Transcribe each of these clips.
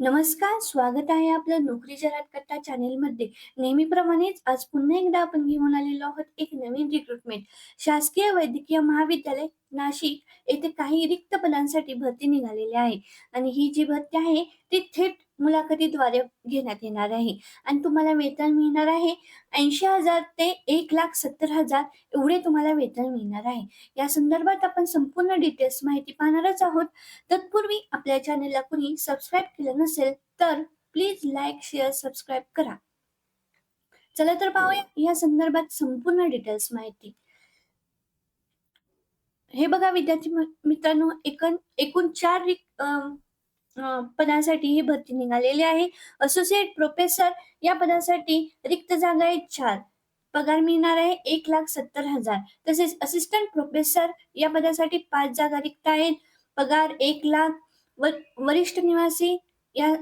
नमस्कार, स्वागत आहे आपलं नोकरी जाहिरात कट्टा चॅनेलमध्ये. नेहमीप्रमाणेच आज पुन्हा एकदा आपण घेऊन आलेलो आहोत एक नवीन रिक्रुटमेंट. शासकीय वैद्यकीय महाविद्यालय नाशिक येथे काही रिक्त पदांसाठी भरती निघालेली आहे आणि ही जी भरती आहे ती थेट मुलाखतीद्वारे घेण्यात येणार आहे आणि तुम्हाला वेतन मिळणार आहे ऐंशी हजार ते 1,70,000 एवढे तुम्हाला वेतन मिळणार आहे. या संदर्भात आपण संपूर्ण डिटेल्स माहिती पाहणारच आहोत. तत्पूर्वी आपल्या चॅनलला कुणी सबस्क्राईब केलं नसेल तर प्लीज लाईक, शेअर, सबस्क्राईब करा. चला तर पाहूया या संदर्भात संपूर्ण डिटेल्स माहिती. हे बघा विद्यार्थी मित्रांनो एकूण एकूण चार पदांसाठी ही भरती निघालेली आहे. असोसिएट प्रोफेसर या पदासाठी रिक्त जागा आहेत चार. पगार मिळणार आहे एक लाख सत्तर हजार. तसेच असिस्टंट प्रोफेसर या पदासाठी पाच जागा रिक्त आहेत. पगार एक लाख. व वरिष्ठ निवासी या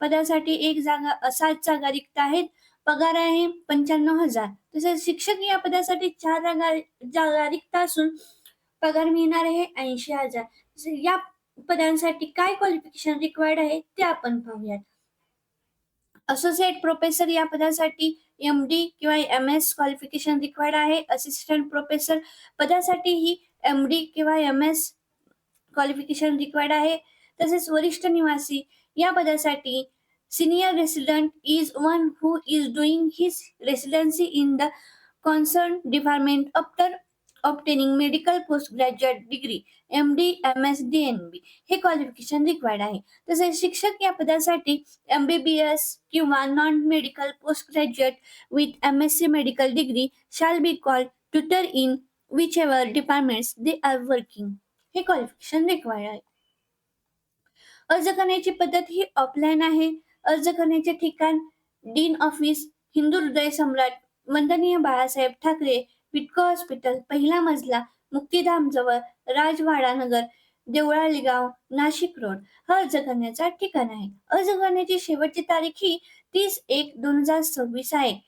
पदासाठी एक जागा सात जागा रिक्त आहेत. पगार आहे पंच्याण्णव हजार. तसेच शिक्षक या पदासाठी चार जागा जागा रिक्त असून पगार मिळणार आहे ऐंशी हजार. या पदांसाठी काय क्वालिफिकेशन रिक्वायर्ड आहे ते आपण पाहूयात. असोसिएट प्रोफेसर या पदासाठी एम डी किंवा एम एस क्वालिफिकेशन रिक्वायर्ड आहे. असिस्टंट प्रोफेसर पदासाठी ही एम डी किंवा एम एस क्वालिफिकेशन रिक्वायर्ड आहे. तसेच वरिष्ठ निवासी या पदासाठी senior resident is one who is doing his residency in the concern department after obtaining medical post graduate degree M D M S D N B हे qualification required आहे. तसेच शिक्षक या पदासाठी एम बी बी एस किंवा non medical post graduate with M S C medical degree shall be call tutor in whichever departments they are working हे qualification required आहे. अर्ज करण्याची पद्धत ही ऑफलाईन आहे. अर्ज करण्याचे ठिकाण डीन ऑफिस हिंदू हृदय सम्राट वंदनीय बाळासाहेब ठाकरे विटको हॉस्पिटल पहिला मजला मुक्तीधाम जवळ राजवाडा नगर देवळाली गाव नाशिक रोड. हा अर्ज करण्याचा ठिकाण आहे. अर्ज करण्याची शेवटची तारीख ही तीस एक दोन हजार सव्वीस आहे.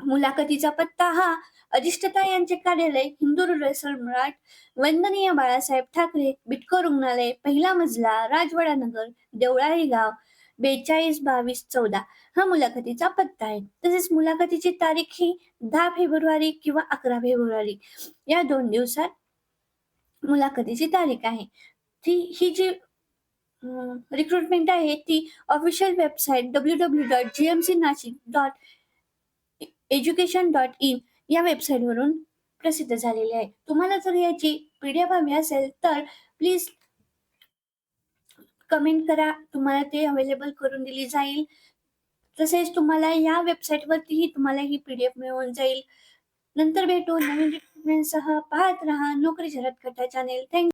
मुलाखतीचा पत्ता हा अधिष्ठता यांचे कार्यालय हिंदू हृदय मराठ वंदनीय बाळासाहेब ठाकरे बिटको रुग्णालय पहिला मजला राजवाडा नगर देवळाली गाव बेचाळीस बावीस चौदा हा मुलाखतीचा पत्ता आहे. तसेच मुलाखतीची तारीख ही दहा फेब्रुवारी किंवा अकरा फेब्रुवारी या दोन दिवसात मुलाखतीची तारीख आहे. ती ही जी रिक्रुटमेंट आहे ती official website W W dot G M C Nashik dot education dot in या वेबसाईटवरून प्रसिद्ध झालेली आहे. तुम्हाला जर याची पी डी एफ हवी असेल तर प्लीज कमेंट करा. तुम्हाला ते अवेलेबल करून दिली जाईल. तसेच तुम्हाला या वेबसाईटवरतीही तुम्हाला ही पी डी एफ मिळून जाईल. नंतर भेटू नवीन सह. पाहत राहा नोकरी झरत कट्टा चॅनेल थँक्यू